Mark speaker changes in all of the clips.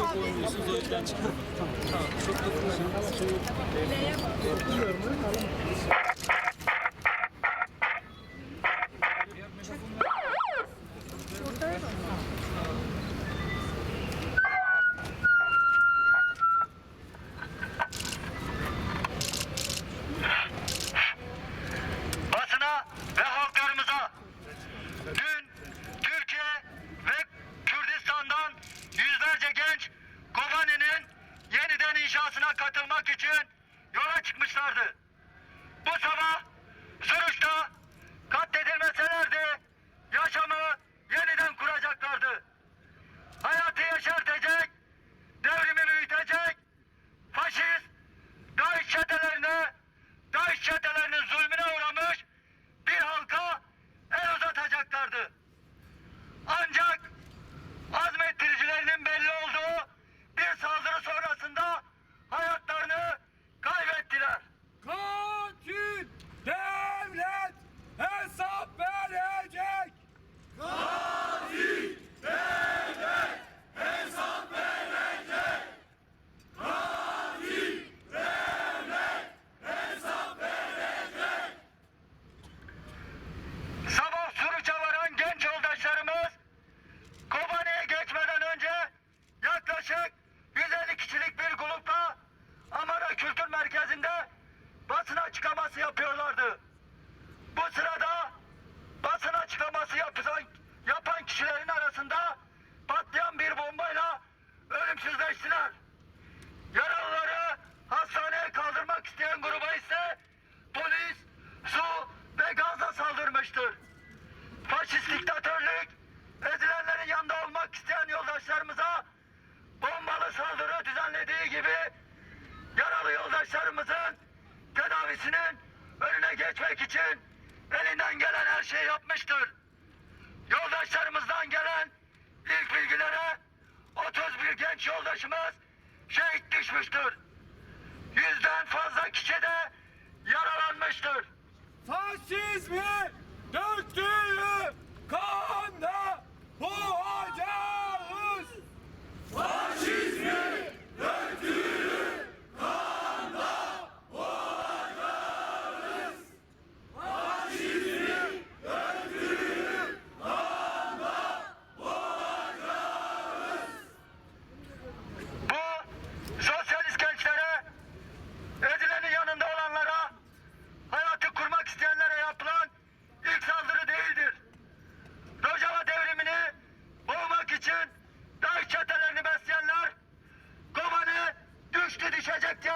Speaker 1: çok oynuyorsunuz o yüzden çıkıyor. Tamam. Çok dokunmayın.
Speaker 2: Bilmiyorum. inşasına katılmak için yola çıkmışlardı. Bu sabah için elinden gelen her şeyi yapmıştır. Yoldaşlarımızdan gelen ilk bilgilere 31 genç yoldaşımız şehit düşmüştür. Yüzden fazla kişi de yaralanmıştır.
Speaker 3: Faşizmi
Speaker 2: döktü!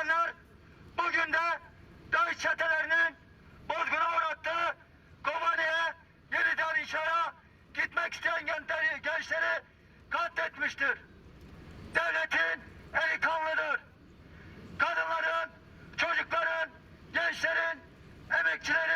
Speaker 2: insanlar bugün de DAEŞ çetelerinin bozguna uğrattığı Kobani'ye yeniden inşaya gitmek isteyen gençleri, gençleri katletmiştir. Devletin eli kanlıdır. Kadınların, çocukların, gençlerin, emekçilerin